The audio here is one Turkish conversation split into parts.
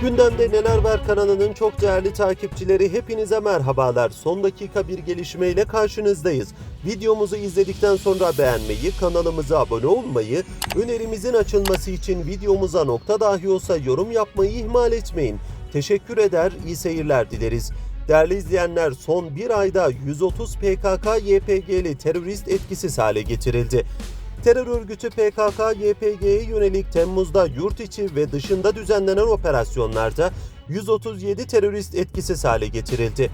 Gündemde Neler Var kanalının çok değerli takipçileri hepinize merhabalar. Son dakika bir gelişmeyle karşınızdayız. Videomuzu izledikten sonra beğenmeyi, kanalımıza abone olmayı, önerimizin açılması için videomuza nokta dahi olsa yorum yapmayı ihmal etmeyin. Teşekkür eder, iyi seyirler dileriz. Değerli izleyenler son bir ayda 130 PKK-YPG'li terörist etkisiz hale getirildi. Terör örgütü PKK-YPG'ye yönelik Temmuz'da yurt içi ve dışında düzenlenen operasyonlarda 137 terörist etkisiz hale getirildi.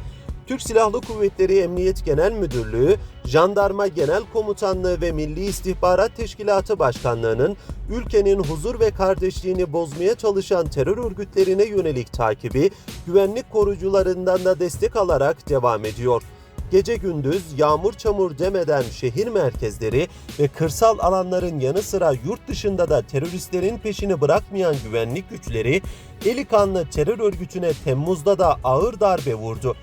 Türk Silahlı Kuvvetleri Emniyet Genel Müdürlüğü, Jandarma Genel Komutanlığı ve Milli İstihbarat Teşkilatı Başkanlığı'nın ülkenin huzur ve kardeşliğini bozmaya çalışan terör örgütlerine yönelik takibi güvenlik korucularından da destek alarak devam ediyor gece gündüz yağmur çamur demeden şehir merkezleri ve kırsal alanların yanı sıra yurt dışında da teröristlerin peşini bırakmayan güvenlik güçleri eli kanlı terör örgütüne Temmuz'da da ağır darbe vurdu.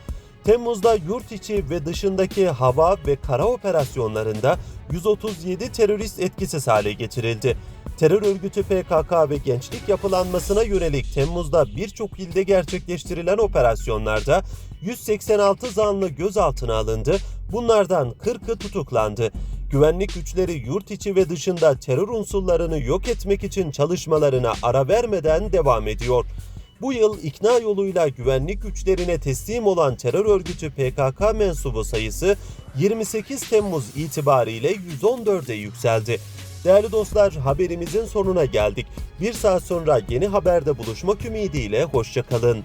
Temmuz'da yurt içi ve dışındaki hava ve kara operasyonlarında 137 terörist etkisiz hale getirildi. Terör örgütü PKK ve gençlik yapılanmasına yönelik Temmuz'da birçok ilde gerçekleştirilen operasyonlarda 186 zanlı gözaltına alındı. Bunlardan 40'ı tutuklandı. Güvenlik güçleri yurt içi ve dışında terör unsurlarını yok etmek için çalışmalarına ara vermeden devam ediyor. Bu yıl ikna yoluyla güvenlik güçlerine teslim olan terör örgütü PKK mensubu sayısı 28 Temmuz itibariyle 114'e yükseldi. Değerli dostlar haberimizin sonuna geldik. Bir saat sonra yeni haberde buluşmak ümidiyle hoşçakalın.